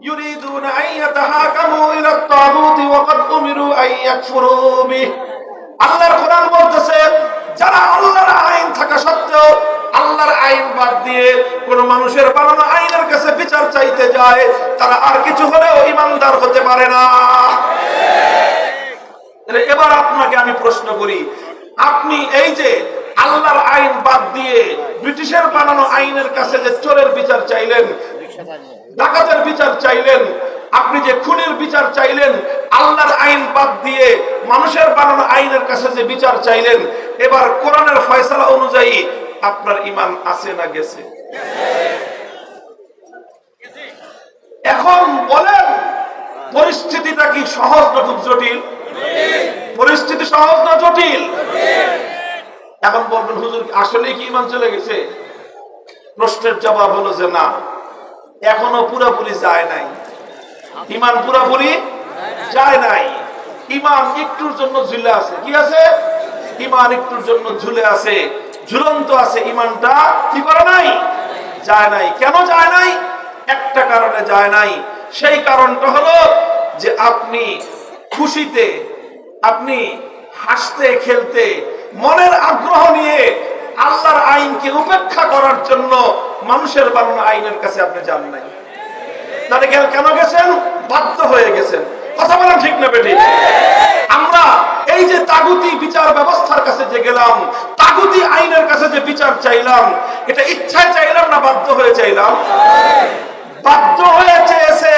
يريدون أن يتحاكموا إلى الطاغوت وقد أمروا أن يكفروا به আল্লাহর কোরআন বলতেছে যারা আল্লাহর আইন থাকা সত্ত্বেও আল্লাহর আইন বাদ দিয়ে কোন মানুষের বানানো আইনের কাছে বিচার চাইতে যায় তারা আর কিছু হলেও ইমানদার হতে পারে না তাহলে এবার আপনাকে আমি প্রশ্ন করি আপনি এই যে আল্লাহর আইন বাদ দিয়ে ব্রিটিশের বানানো আইনের কাছে যে চোরের বিচার চাইলেন ডাকাতের বিচার চাইলেন, আপনি যে খুনের বিচার চাইলেন, আল্লাহর আইন বাদ দিয়ে মানুষের বানানো আইনের কাছে যে বিচার চাইলেন, এবার কোরআনের ফয়সালা অনুযায়ী আপনার ইমান আছে না গেছে? এখন বলেন, পরিস্থিতিটা কি সহজ না খুব জটিল? পরিস্থিতি সহজ না জটিল? এখন বলবেন, হুজুর আসলে কি ইমান চলে গেছে? প্রশ্নের জবাব হলো যে না। এখনও পুরোপুরি যায় নাই। ইমান পুরোপুরি যায় নাই। ইমান একটুর জন্য ঝুলে আছে। কি আছে? ইমান একটুর জন্য ঝুলে আছে। ঝুলন্ত আছে ইমানটা। কি করে নাই? যায় নাই। কেন যায় নাই? একটা কারণে যায় নাই। সেই কারণটা হলো যে আপনি খুশিতে, আপনি হাসতে, খেলতে, মনের আগ্রহ নিয়ে আল্লাহর আইনকে উপেক্ষা করার জন্য মানুষের বানানো আইনের কাছে আপনি যান নাই। তাহলে কেন গেছেন? বাধ্য হয়ে গেছেন। কথা বলেন ঠিক না বেটি আমরা এই যে তাগুতি বিচার ব্যবস্থার কাছে যে গেলাম, তাগুতি আইনের কাছে যে বিচার চাইলাম, এটা ইচ্ছায় চাইলাম না বাধ্য হয়ে চাইলাম? বাধ্য হয়ে চেয়েছে,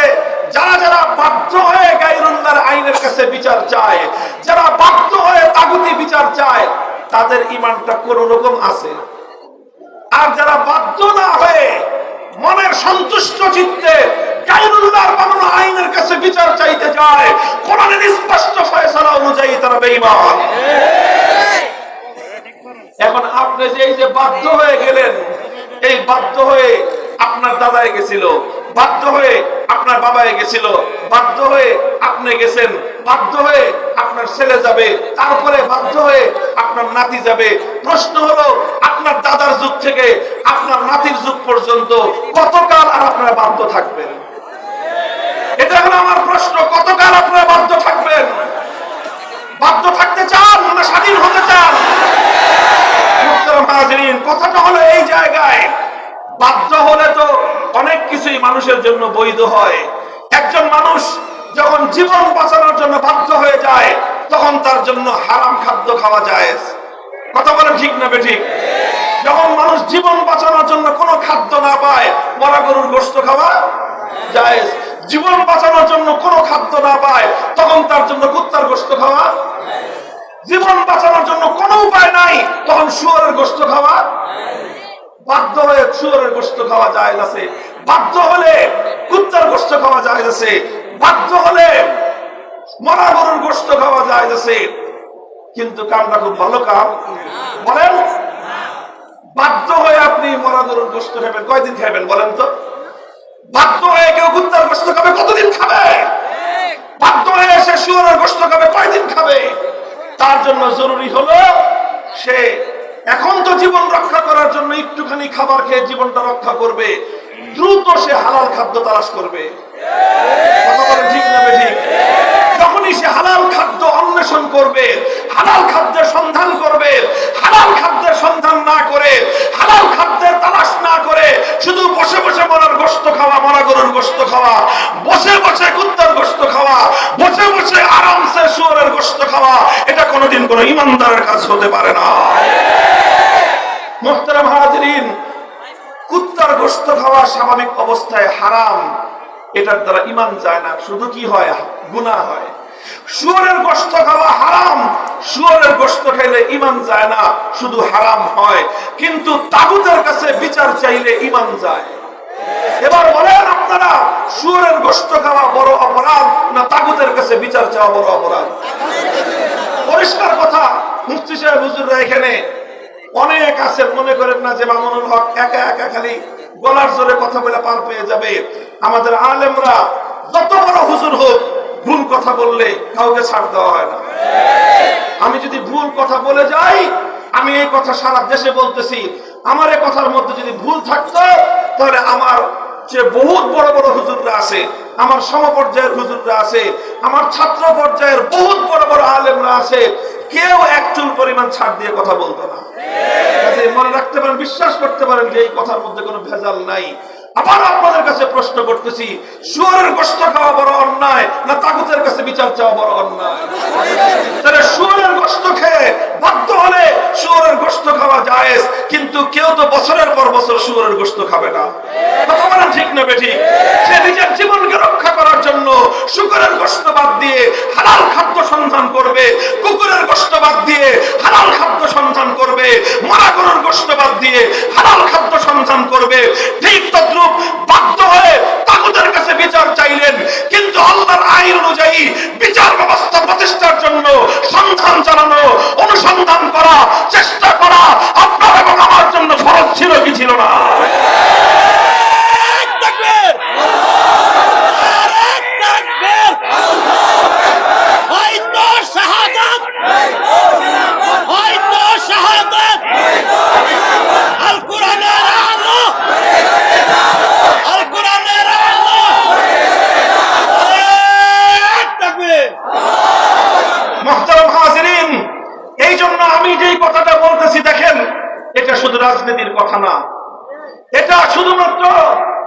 যারা যারা বাধ্য হয়ে গাইরুল্লাহর আইনের কাছে বিচার চায়, যারা বাধ্য হয়ে তাগুতি বিচার চায়, তাদের ইমানটা কোন রকম আছে? আর যারা বাধ্য না হয়ে মনের সন্তুষ্ট চিত্তে আইনের কাছে বিচার চাইতে যায়, কোরআনের স্পষ্ট ফয়সালা অনুযায়ী তারা বেঈমান। এখন আপনি যে এই যে বাধ্য হয়ে গেলেন, এই বাধ্য হয়ে আপনার দাদায় গেছিল। বাধ্য হয়ে আপনার বাবায় গেছিল। বাধ্য হয়ে আপনি গেছেন। বাধ্য হয়ে আপনার ছেলে যাবে। তারপরে বাধ্য হয়ে আপনার নাতি যাবে। প্রশ্ন হলো, আপনার দাদার যুগ থেকে আপনার নাতির যুগ পর্যন্ত কতকাল আর আপনারা বাধ্য থাকবেন? এটা হলো আমার প্রশ্ন, কতকাল আপনারা বাধ্য থাকবেন? বাধ্য থাকতে চান না স্বাধীন হতে চান? কথাটা হলো এই জায়গায় বাধ্য হলে তো অনেক কিছুই মানুষের জন্য বৈধ হয়। একজন মানুষ যখন জীবন বাঁচানোর জন্য বাধ্য হয়ে যায়, তখন তার জন্য হারাম খাদ্য খাওয়া যায় কথা বলেন ঠিক না বেঠিক? যখন মানুষ জীবন বাঁচানোর জন্য কোনো খাদ্য না পায় মরা গরুর গোস্ত খাওয়া যায় জীবন বাঁচানোর জন্য কোনো খাদ্য না পায়, তখন তার জন্য কুত্তার গোস্ত খাওয়া জীবন বাঁচানোর জন্য কোনো উপায় নাই, তখন শুয়ারের গোস্ত খাওয়া বাধ্য হয়ে খাওয়া যায় আছে। বাধ্য হলে কুত্তার খাওয়া যায় আছে। বাধ্য হলে মরা গরুর খাওয়া যায় আছে। কিন্তু কামটা খুব ভালো কাম। বলেন? বাধ্য হয়ে আপনি মরা গরুর গোস্ত খাবেন। কয়দিন খাবেন বলেন তো? বাধ্য হয়ে কেউ কুত্তার গোস্ত খাবে, কতদিন খাবে? বাধ্য হয়ে সে শুয়ারের গোস্ত খাবে, কয়দিন খাবে? তার জন্য জরুরি হলো সে এখন তো জীবন রক্ষা করার জন্য একটুখানি খাবার খেয়ে জীবনটা রক্ষা করবে। দ্রুত সে হালাল খাদ্য তালাশ করবে। ঠিক না ঠিক যখনই সে হালাল খাদ্য অন্বেষণ করবে, হালাল খাদ্যের সন্ধান করবে, হালাল খাদ্যের সন্ধান না করে, হালাল খাদ্যের তালাশ না করে, শুধু বসে বসে মরার গোস্ত খাওয়া মরা গরুর গোস্ত খাওয়া, বসে বসে কুত্তার গোস্ত খাওয়া, বসে বসে আরামসে শুয়ারের গোস্ত খাওয়া, এটা কোনোদিন কোনো ইমানদারের কাজ হতে পারে না। মোহতারাম হাজিরিন, কুত্তার গোস্ত খাওয়া স্বাভাবিক অবস্থায় হারাম। এটার দ্বারা ইমান যায় না। শুধু কি হয়? গুনাহ হয়। শুয়ারের গোস্ত খাওয়া হারাম। শুয়ারের গোস্ত খাইলে ইমান যায় না, শুধু হারাম হয়। কিন্তু তাগুতের কাছে বিচার চাইলে ইমান যায়। এবার বলেন আপনারা, শুয়ারের গোস্ত খাওয়া বড় অপরাধ না তাগুতের কাছে বিচার চাওয়া বড় অপরাধ? পরিষ্কার কথা, মুফতি সাহেব হুজুররা এখানে অনেক আছেন, মনে করেন না যে মামুনুল হক একা একা খালি গলার জোরে কথা বলে পার পেয়ে যাবে। আমাদের আলেমরা যত বড় হুজুর হোক, ভুল কথা বললে কাউকে ছাড় দেওয়া হয় না। আমি যদি ভুল কথা বলে যাই, আমি এই কথা সারা দেশে বলতেছি। আমার এই কথার মধ্যে যদি ভুল থাকতো, তাহলে আমার যে বহুত বড় বড় হুজুররা আছে, আমার সমপর্যায়ের হুজুররা আছে, আমার ছাত্র পর্যায়ের বহুত বড় বড় আলেমরা আছে, কেউ এক চুল পরিমাণ ছাড় দিয়ে কথা বলতো না। মনে রাখতে পারেন, বিশ্বাস করতে পারেন যে এই কথার মধ্যে কোনো ভেজাল নাই। আবার আপনাদের কাছে প্রশ্ন করতেছি, শুয়ারের গোস্ত খাওয়া বড় অন্যায় না তাগুতের কাছে বিচার চাওয়া বড় অন্যায়? তাহলে শুয়ারের গোস্ত খেয়ে বাধ্য হলে শুয়ারের গোস্ত খাওয়া যায় কিন্তু কেউ তো বছরের পর বছর শুয়ারের গোস্ত খাবে না। কথা বলেন ঠিক না বেঠিক সে নিজের জীবনকে রক্ষা করার জন্য শুকরের গোস্ত বাদ দিয়ে হালাল খাদ্য সন্ধান করবে, কুকুরের গোস্ত বাদ দিয়ে হালাল খাদ্য সন্ধান করবে, মারা গরুর গোস্ত দিয়ে হালাল খাদ্য সন্ধান করবে। ঠিক তদ্রুপ বাধ্য হয়ে তাগুদের কাছে বিচার চাইলেন। কিন্তু আল্লাহর আইন অনুযায়ী বিচার ব্যবস্থা প্রতিষ্ঠার জন্য সন্ধান চালানো, অনুসন্ধান করা, চেষ্টা করা আপনার এবং আমার জন্য ফরজ ছিল কি ছিল না তাকবীর নারে তাকবীর হয়তো শাহাদাত হয়তো শাহাদাত আল কোরআনের আলো আল কোরআনের আলো নারে তাকবীর মোহতারাম হাজিরিন এই জন্য আমি যেই কথাটা বলতেছি দেখেন এটা শুধু রাজনীতির কথা না এটা শুধুমাত্র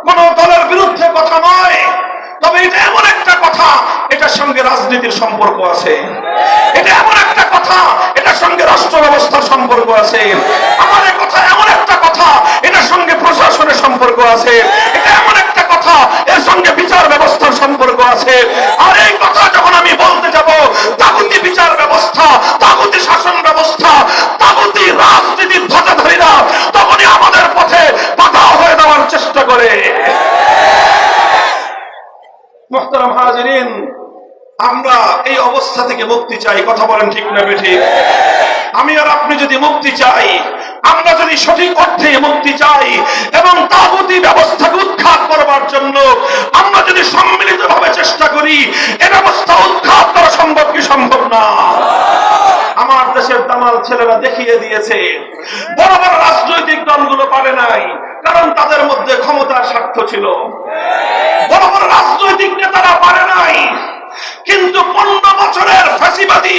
কোন দলের বিরুদ্ধে কথা নয় তবে এটা এমন একটা কথা এটার সঙ্গে রাজনীতির সম্পর্ক আছে। এটা এমন একটা কথা এটার সঙ্গে রাষ্ট্র ব্যবস্থার সম্পর্ক আছে। এই কথা এমন একটা কথা, এটার সঙ্গে প্রশাসনের সম্পর্ক আছে। এটা এমন একটা কথা, এর সঙ্গে বিচার ব্যবস্থার সম্পর্ক আছে। আর এই কথা যখন আমি বলতে যাব তাগুতি বিচার ব্যবস্থা তাগুতি শাসন ব্যবস্থা তাগুতি রাজনীতির ধ্বজাধারীরা তখনই আমাদের পথে বাধা হয়ে দেওয়ার চেষ্টা করে মোহতারাম হাজিরিন আমরা এই অবস্থা থেকে মুক্তি চাই, কথা বলেন ঠিক না বেঠিক আমি আর আপনি যদি মুক্তি চাই, আমরা যদি সঠিক অর্থে মুক্তি চাই এবং তাগুতি ব্যবস্থাকে উৎখাত করবার জন্য আমরা যদি সম্মিলিত ভাবে চেষ্টা করি, এ ব্যবস্থা উৎখাত করা সম্ভব কি সম্ভব না? আমার দেশের দামাল ছেলেরা দেখিয়ে দিয়েছে, বড় বড় রাজনৈতিক দলগুলো পারে নাই, কারণ তাদের মধ্যে ক্ষমতার স্বার্থ ছিল। বড় বড় রাজনৈতিক নেতারা পারে নাই কিন্তু পনেরো বছরের ফাঁসিবাদী,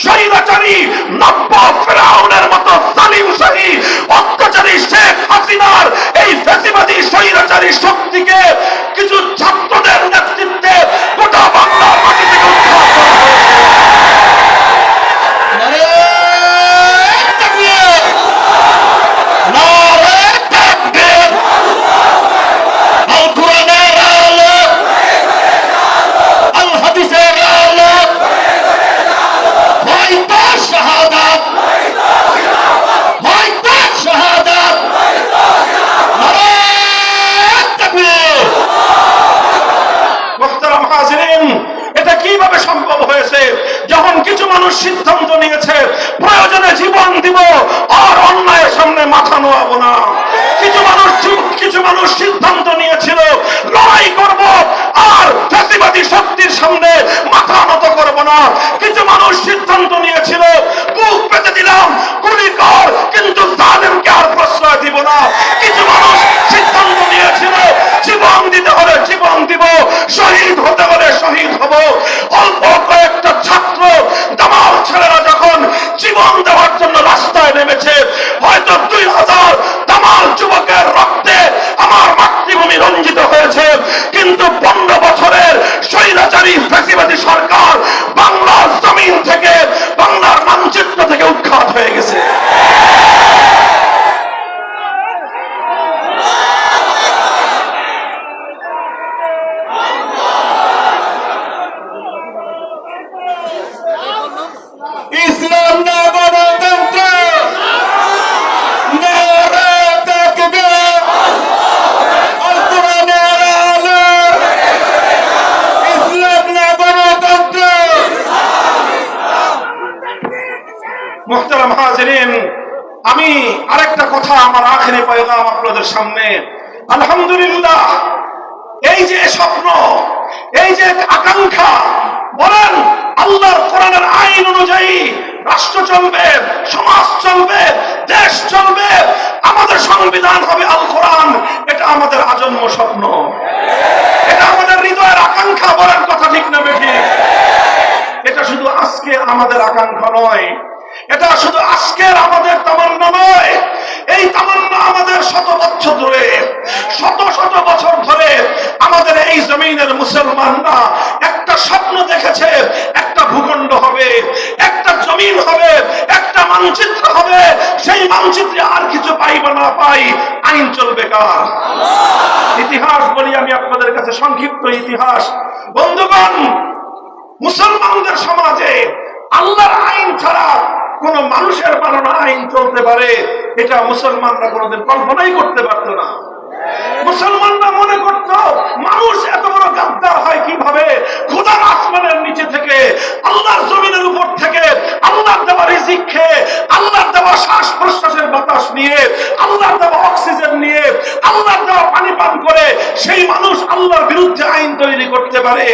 স্বৈরাচারী নব্য ফেরাউনের মতো সালিম শাহী, অত্যাচারী শেখ হাসিনার এই ফাঁসিবাদী, স্বৈরাচারী শক্তিকে কিছু ছাত্রদের নেতৃত্বে গোটা বাংলা মাটি থেকে উদ্ধার করা হয়েছে। নারে তাকবীর নারে তাকবীর আল কোরআনের আলো আল হাদিসের আলো হয়তো শাহাদাত হয়তো শাহাদাত নারে তাকবীর মোহতারাম হাজিরিন এটা কীভাবে সম্ভব হয়েছে যখন কিছু মানুষ সিদ্ধান্ত নিয়েছে প্রয়োজনে জীবন দিব আর অন্যায়ের সামনে মাথা নোয়াবো না কিছু মানুষ কিছু মানুষ সিদ্ধান্ত নিয়েছিল, লড়াই করব আর ফ্যাসিবাদী শক্তির সামনে মাথা নত করব না। কিছু মানুষ সিদ্ধান্ত নিয়েছিল, বুক পেতে দিলাম, গুলি কর, কিন্তু তাদেরকে আর প্রশ্রয় দিব না। কিছু মানুষ সিদ্ধান্ত নিয়েছিল, জীবন দিতে হলে জীবন দিব শহীদ হতে হলে শহীদ হব অল্প কয়েকটা ছাত্র দামাল ছেলেরা যখন জীবন দেওয়ার জন্য রাস্তায় নেমেছে হয়তো দুই হাজার দামাল যুবকের রক্তে আমার মাতৃভূমি রঞ্জিত হয়েছে কিন্তু পনেরো বছরের স্বৈরাচারী ফ্যাসিবাদী সরকার বাংলার জমিন থেকে বাংলার মানচিত্র থেকে উৎখাত হয়ে গেছে ইসলাম না গণতন্ত্র নারে তাকবীর আল কোরআনের আলো ইসলাম না গণতন্ত্র মোহতারাম হাজিরিন আমি আরেকটা কথা আমার আখেরে পয়গাম আপনাদের সামনে। আলহামদুলিল্লাহ, এই যে স্বপ্ন, এই যে আকাঙ্ক্ষা, বলেন আল্লাহর কোরআনের আইন অনুযায়ী রাষ্ট্র চলবে, সমাজ চলবে, দেশ চলবে, আমাদের সংবিধান হবে আল কোরআন, এটা আমাদের আজন্ম স্বপ্ন। এটা আমাদের হৃদয়ের আকাঙ্ক্ষা বলেন কথা ঠিক না বেঠি। এটা শুধু আজকে আমাদের আকাঙ্ক্ষা নয়, এটা শুধু আজকের আমাদের তামান্না নয়। এই তামান্না আমাদের শত বছর ধরে, শত শত বছর ধরে আমাদের এই জমিনের মুসলমানরা একটা স্বপ্ন দেখেছে, একটা ভূখণ্ড হবে, একটা জমিন হবে, একটা মানচিত্র হবে, সেই মানচিত্রে আর কিছু পাই বা না পাই, আইন চলবে কার? ইতিহাস বলি আমি আপনাদের কাছে সংক্ষিপ্ত ইতিহাস। বন্ধুগণ, মুসলমানদের সমাজে আল্লাহর আইন ছাড়া কোন মানুষের বানানো আইন চলতে পারে। এটা মুসলমানরা কোনোদিন কল্পনাই করতে পারতো না। মুসলমানরা মনে করত, মানুষ এত বড় গাদ্দার হয় কীভাবে? খোদার আসমানের নিচে থেকে, আল্লাহর জমিনের উপর থেকে, আল্লাহর দেওয়া রিজিক খেয়ে, আল্লাহর দেওয়া শ্বাস প্রশ্বাসের বাতাস নিয়ে, আল্লাহর দেওয়া অক্সিজেন নিয়ে, আল্লাহর দেওয়া পানি পান করে সেই মানুষ আল্লাহর বিরুদ্ধে আইন তৈরি করতে পারে।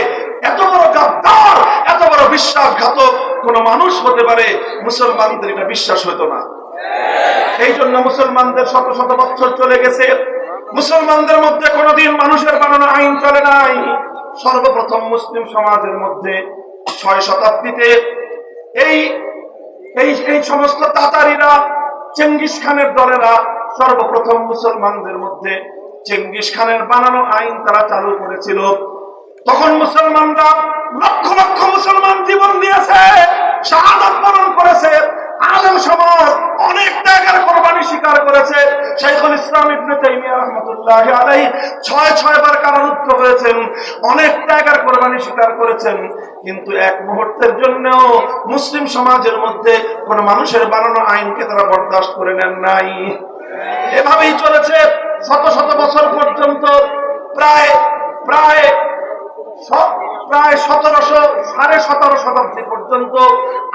এত বড় গাদ্দার, এত বড় বিশ্বাসঘাতক কোন মানুষ হতে পারে, মুসলমানদের এটা বিশ্বাস হতো না। এই জন্য মুসলমানদের শত শত বছর চলে গেছে। মুসলমানদের মধ্যে কোনোদিন মানুষের বানানো আইন চলে নাই। সর্বপ্রথম মুসলিম সমাজের মধ্যে ছয় শতাব্দীতে এই এই এই সমস্ত তাতারিরা, চেঙ্গিস খানের দলেরা সর্বপ্রথম মুসলমানদের মধ্যে চেঙ্গিস খানের বানানো আইন তারা চালু করেছিল। তখন মুসলমানরা লক্ষ লক্ষ মুসলমান জীবন দিয়েছে, শাহাদাত বরণ করেছে। আলেম সমাজ অনেক ত্যাগের কোরবানি স্বীকার করেছে। শাইখুল ইসলাম ইবনে তাইমিয়া রাহমাতুল্লাহ আলাইহি ছয় ছয় বার কারারুদ্ধ হয়েছেন। অনেক ত্যাগের কোরবানি স্বীকার করেছেন। কিন্তু এক মুহূর্তের জন্যও মুসলিম সমাজের মধ্যে কোন মানুষের বানানো আইনকে তারা বরদাস্ত করে নেন নাই। এভাবেই চলেছে শত শত বছর পর্যন্ত। প্রায় প্রায় স- প্রায় সতেরোশো, সাড়ে সতেরো শতাব্দী পর্যন্ত,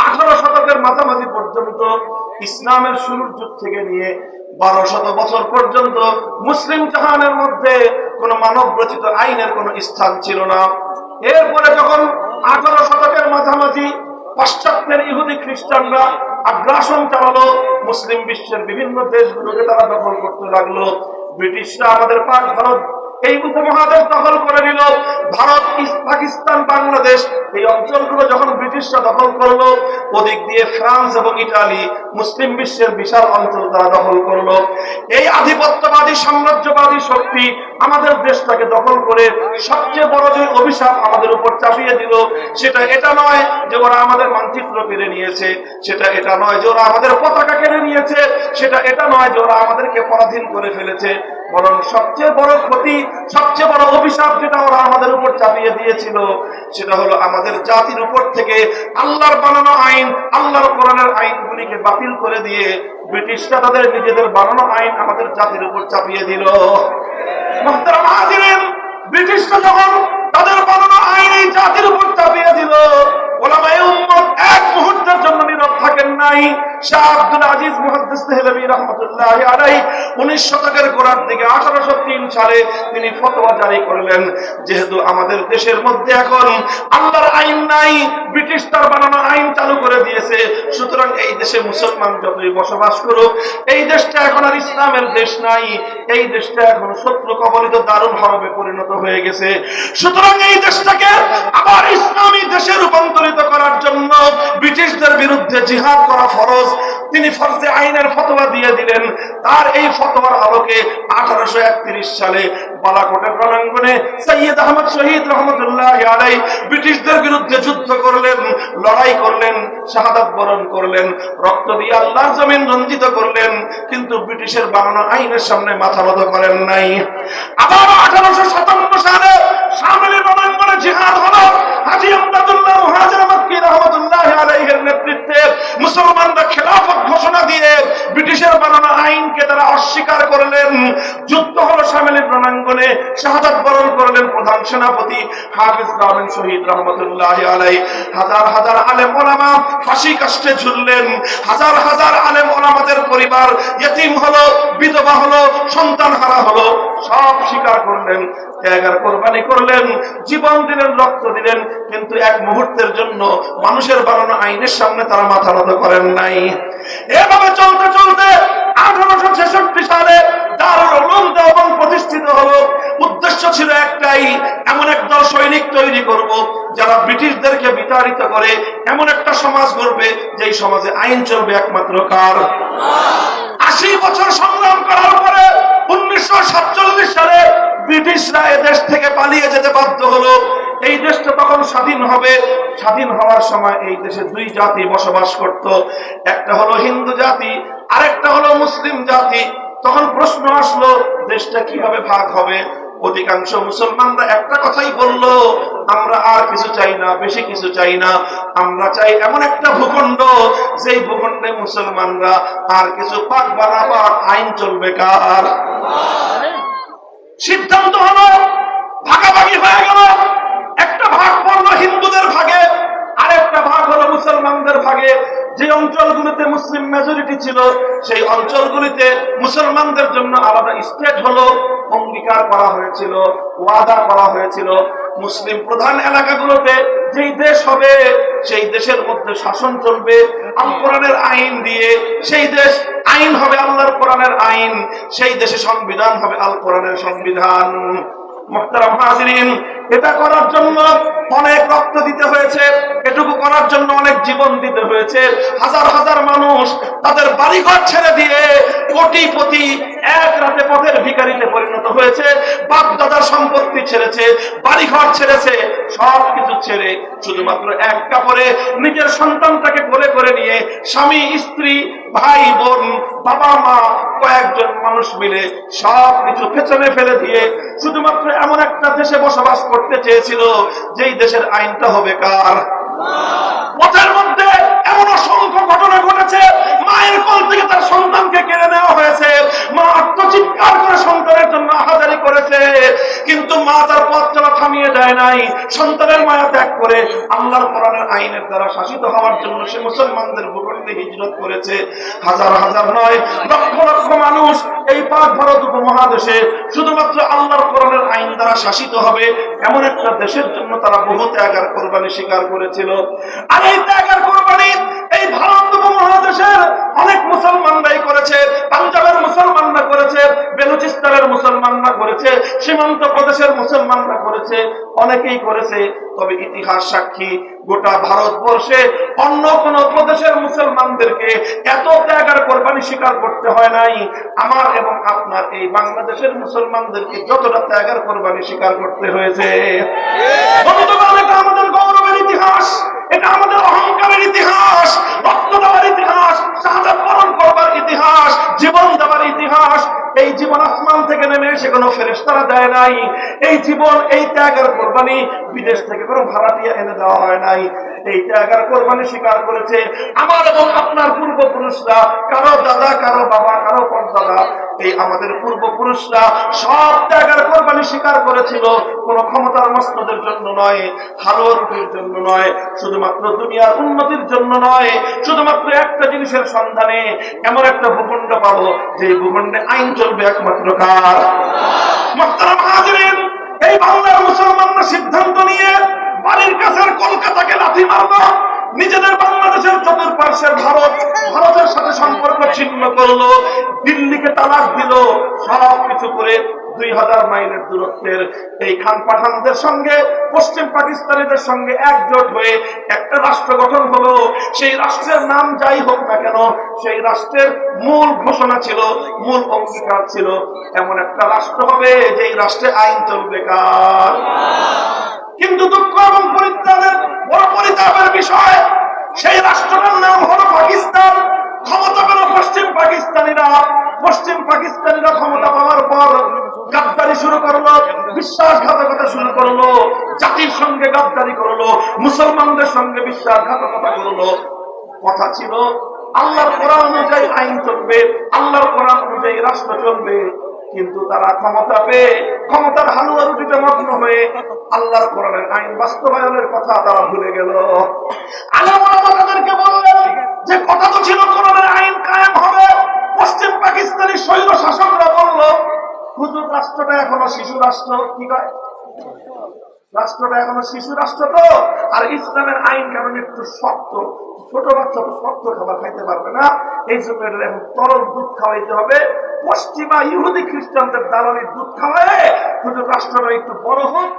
আঠারো শতকের মাঝামাঝি পর্যন্ত ইসলামের শুরুর যুগ থেকে নিয়ে বারো শত বছর পর্যন্ত মুসলিম জাহানের মধ্যে কোন মানব রচিত আইনের কোন স্থান ছিল না। এরপরে যখন আঠারো শতকের মাঝামাঝি পাশ্চাত্যের ইহুদি খ্রিস্টানরা আগ্রাসন চালালো, মুসলিম বিশ্বের বিভিন্ন দেশগুলোকে তারা দখল করতে লাগল। ব্রিটিশরা আমাদের পাক ভারত এই উপমহাদেশ দখল করে নিল। ভারত পাকিস্তান, বাংলাদেশ এই অঞ্চলগুলো যখন ব্রিটিশরা দখল করল, ওদিক দিয়ে ফ্রান্স এবং ইটালি, মুসলিম বিশ্বের বিশাল অঞ্চল তারা দখল করল। এই আধিপত্যবাদী, সাম্রাজ্যবাদী শক্তি আমাদের দেশটাকে দখল করে সবচেয়ে বড় যে অভিশাপ আমাদের উপর চাপিয়ে দিল, সেটা এটা নয় যে ওরা আমাদের মানচিত্র কেড়ে নিয়েছে, সেটা এটা নয় যে ওরা আমাদের পতাকা কেড়ে নিয়েছে, সেটা এটা নয় যে ওরা আমাদেরকে পরাধীন করে ফেলেছে। বরং সবচেয়ে বড় ক্ষতি, সবচেয়ে বড় অভিশাপ যেটা ওরা আমাদের উপর চাপিয়ে দিয়েছিল, সেটা হলো আমাদের জাতির উপর থেকে আল্লাহর বানানো আইন, আল্লাহর কোরআনের আইনগুলিকে বাতিল করে দিয়ে ব্রিটিশরা তাদের নিজেদের বানানো আইন আমাদের জাতির উপর চাপিয়ে দিল। ব্রিটিশরা যখন তাদের বানানো আইন এই জাতির উপর চাপিয়ে দিল ওলামায়ে উম্মত এক মুহূর্তের জন্য নীরব থাকেন নাই। শাহ আব্দুল আজিজ মুহাদ্দিস দেহলভী রাহমাতুল্লাহ আলাইহি 19 শতকের গোড়ার দিকে 1803 সালে তিনি ফতোয়া জারি করলেন, যেহেতু আমাদের দেশের মধ্যে এখন আল্লাহর আইন নাই, ব্রিটিশ তার বানানো আইন চালু করে দিয়েছে। সুতরাং এই দেশে মুসলমান যতই বসবাস করুক, এই দেশটা এখন আর ইসলামের দেশ নাই, এই দেশটা এখন শত্রু কবলিত দারুণ হরবে পরিণত হয়ে গেছে। সুতরাং এই দেশটাকে আবার ইসলামী দেশে রূপান্তরিত করার জন্য ব্রিটিশদের বিরুদ্ধে জিহাদ করা ফরজ। তিনি ফরজে আইনের ফতোয়া দিয়ে দিলেন। তার এই ফতোয়ার আলোকে আঠারোশো একত্রিশ সালে বালাকোটের রণাঙ্গনে সৈয়দ আহমদ শহীদ রহমতুল্লাহ আলাই ব্রিটিশদের বিরুদ্ধে যুদ্ধ করলেন, লড়াই করলেন, শাহাদাত বরণ করলেন, রক্ত দিয়ে আল্লাহর জমিন রঞ্জিত করলেন, কিন্তু ব্রিটিশের বানানো আইনের সামনে মাথা করেন নাই। আবার আঠারোশো সাতান্ন সালে রণাঙ্গনে জিহাদ হলো হাজি আমদাদুল্লাহ মক্কি রহমতুল্লাহ আলাইহের নেতৃত্বে। মুসলমানরা খেলাফত ঘোষণা দিয়ে ব্রিটিশের বানানো আইনকে তারা অস্বীকার করলেন। যুদ্ধ হলো প্রণাম করে শাহাদাত বরণ করলেন প্রধান সেনাপতি হাফিজ রামেন শহীদ রহমতুল্লাহ আলাই হাজার হাজার আলেম ওলামা ফাঁসি কাষ্টে ঝুললেন। হাজার হাজার আলে ওলামাদের পরিবার এতিম হলো, বিধবা হলো সন্তান হারা হলো, সব স্বীকার করলেন ত্যাগার কোরবানি করলেন, জীবন দিলেন, রক্ত দিলেন, কিন্তু এক মুহূর্তের জন্য মানুষের বানানো আইনের সামনে তারা মাথা নত করেন নাই। এভাবে চলতে চলতে আঠারোশো ছেষট্টি সালে প্রতিষ্ঠিত হলো। উদ্দেশ্য ছিল একটাই, এমন একদল সৈনিক তৈরি করব, যারা ব্রিটিশদেরকে বিতাড়িত করে, এমন একটা সমাজ গড়বে, যেই সমাজে আইন চলবে একমাত্র কার। আশি বছর সংগ্রাম করার পরে উনিশশো সাতচল্লিশ সালে ব্রিটিশরা এ দেশ থেকে পালিয়ে যেতে বাধ্য হলো। এই দেশটা তখন স্বাধীন হবে। স্বাধীন হওয়ার সময় এই দেশে দুই জাতি বসবাস করত। একটা হলো হিন্দু জাতি, আরেকটা হলো মুসলিম জাতি। তখন প্রশ্ন আসলো, দেশটা কীভাবে ভাগ হবে? অধিকাংশ মুসলমানরা একটা কথাই বলল, আমরা আর কিছু চাই না, বেশি কিছু চাই না। আমরা চাই এমন একটা ভূখণ্ড, যেই ভূখণ্ডে মুসলমানরা আর কিছু পাক বা না পাক আইন চলবে কার? সিদ্ধান্ত হলো, ভাগাভাগি হয়ে গেল। একটা ভাগ পড়ল হিন্দুদের ভাগে, আরেকটা ভাগ হলো মুসলমানদের ভাগে। যে অঞ্চলগুলিতে মুসলিম মেজরিটি ছিল, সেই অঞ্চলগুলিতে মুসলমানদের জন্য আলাদা স্টেট হলো, অঙ্গীকার করা হয়েছিল, ওয়াদা করা হয়েছিল। মুসলিম প্রধান এলাকাগুলোতে যেই দেশ হবে, সেই দেশের মধ্যে শাসন চলবে। আল কোরআনের আইন দিয়ে সেই দেশ আইন হবে আল্লাহর কোরআনের আইন, সেই দেশে সংবিধান হবে আল কোরআনের সংবিধান। মোহতারাম হাজরিন, এটা করার জন্য অনেক রক্ত দিতে হয়েছে এটুকু করার জন্য অনেক জীবন দিতে হয়েছে। হাজার হাজার মানুষ তাদের বাড়িঘর ছেড়ে দিয়ে কোটিপতি এক রাতে পথের ভিখারিতে পরিণত হয়েছে। বাপ দাদার সম্পত্তি ছেড়েছে, বাড়িঘর ছেড়েছে সব কিছু ছেড়ে শুধুমাত্র এক কাপড়ে নিজের সন্তানটাকে কোলে করে নিয়ে স্বামী, স্ত্রী, ভাই, বোন, বাবা, মা, কয়েকজন মানুষ মিলে সব কিছু পেছনে ফেলে দিয়ে শুধুমাত্র এমন একটা দেশে বসবাস করতে চেয়েছিল, যেই দেশের আইনটা হবে কার? পথের মধ্যে এমন অসংখ্য ঘটনা ঘটেছে, মায়ের কোল থেকে তার সন্তানকে কেড়ে নেওয়া হয়েছে। মা আত্মচিৎকার করে সন্তানের জন্য আহাজারি করেছে, কিন্তু মা তার পথ চলা থামিয়ে দেয় নাই। সন্তানের মায়া ত্যাগ করে আল্লাহর কোরআনের আইনের দ্বারা শাসিত হওয়ার জন্য সে মুসলমানদের ভূখণ্ডে হিজরত করেছে। হাজার হাজার নয়, লক্ষ লক্ষ মানুষ এই পাক ভারত উপমহাদেশে শুধুমাত্র আল্লাহর কোরআনের আইন দ্বারা শাসিত হবে, এমন একটা দেশের জন্য তারা বহু ত্যাগার কোরবানি স্বীকার করেছিল। আর এই ত্যাগার কোরবানি এই ভারত উপমহাদেশের অনেক মুসলমানরাই করেছে, পাঞ্জাবের মুসলমানরা করেছে, বেলুচিস্তানের মুসলমানরা করেছে, সীমান্ত প্রদেশের মুসলমানরা করেছে, অনেকেই করেছে। তবে ইতিহাস সাক্ষী, গোটা ভারতবর্ষে অন্য কোন প্রদেশের মুসলমানদেরকে এত ত্যাগার কোরবানি স্বীকার করতে হয় নাই। আমার এবং আপনার এই বাংলাদেশের মুসলমানদেরকে যতটা ত্যাগার কোরবানি স্বীকার করতে হয়েছে আমাদের গৌরবের ইতিহাস। আমাদের অহংকারের ইতিহাস রক্ত দেওয়ার ইতিহাস করবার ইতিহাস, জীবন দেওয়ার ইতিহাস, এই জীবন আসমান থেকে নেমে এসে কোনো ফেরেশতারা দেয় নাই। এই জীবন, এই ত্যাগের কোরবানি বিদেশ থেকে কোনো ভাড়াটিয়া এনে দেওয়া হয় নাই। এই ত্যাগের কোরবানি স্বীকার করেছে আমার এবং আপনার পূর্বপুরুষরা, কারও দাদা, কারও বাবা, কারও পরদাদা। এই আমাদের পূর্বপুরুষরা সব ত্যাগের কোরবানি স্বীকার করেছিল। কোন ক্ষমতার মস্তদের জন্য নয় হালুয়া রুটির জন্য নয়, শুধুমাত্র দুনিয়ার উন্নতির জন্য নয়, শুধুমাত্র একটা জিনিসের সন্ধানে এমন একটা ভূখণ্ড পাবো যে ভূখণ্ডে আইন চলবে একমাত্র কার? এই বাংলার মুসলমানরা সিদ্ধান্ত নিয়ে বাড়ির কাছের কলকাতাকে লাথি মারলো। নিজেদের বাংলাদেশের চতুর্পার্শ্বের ভারত, ভারতের সাথে সম্পর্ক ছিন্ন করল, দিল্লিকে তালাক দিল সব কিছু করে দুই হাজার মাইলের দূরত্বের এই খান পাঠানদের সঙ্গে, পশ্চিম পাকিস্তানিদের সঙ্গে একজোট হয়ে একটা রাষ্ট্র গঠন হলো। সেই রাষ্ট্রের নাম যাই হোক না কেন, সেই রাষ্ট্রের মূল ঘোষণা ছিল, মূল অঙ্গীকার ছিল, এমন একটা রাষ্ট্র হবে যেই রাষ্ট্রে আইন চলবে কার? কিন্তু দুঃখ এবং পরিত্রাণের বড় পরিতাপের বিষয়, সেই রাষ্ট্রটার নাম হলো পাকিস্তান। ক্ষমতা পেল পশ্চিম পাকিস্তানিরা পশ্চিম পাকিস্তানিরা ক্ষমতা পাওয়ার পর গাদ্দারি শুরু করল, বিশ্বাসঘাতকতা শুরু করল, জাতির সঙ্গে গাদ্দারি করল, মুসলমানদের সঙ্গে বিশ্বাসঘাতকতা করল। কথা ছিল, আল্লাহর কোরআন অনুযায়ী আইন চলবে, আল্লাহর কোরআন অনুযায়ী রাষ্ট্র চলবে, কিন্তু তারা ক্ষমতা পেয়ে ক্ষমতার হালুয়া রুটিতে মগ্ন হয়ে আল্লাহর কোরআনের আইন বাস্তবায়নের কথা তারা ভুলে গেল। আলামা বললেন যে কথা তো ছিল, কোরআনের আইন কায়েম হবে। পশ্চিম পাকিস্তানি শৈল শাসকরা বলল, হুজুর, রাষ্ট্রটা এখনও শিশু রাষ্ট্র, কি কয়? রাষ্ট্রটা এখনও শিশু রাষ্ট্র তো? আর ইসলামের আইন কারণ একটু শক্ত? ছোট বাচ্চা তো শক্ত খাবার খাইতে পারবে না। এই জন্য এটা এখন তরল দুধ খাওয়াইতে হবে। পশ্চিমা ইহুদি খ্রিস্টানদের দালালির দুধ খাওয়ায় কিন্তু রাষ্ট্রটা একটু বড় হোক।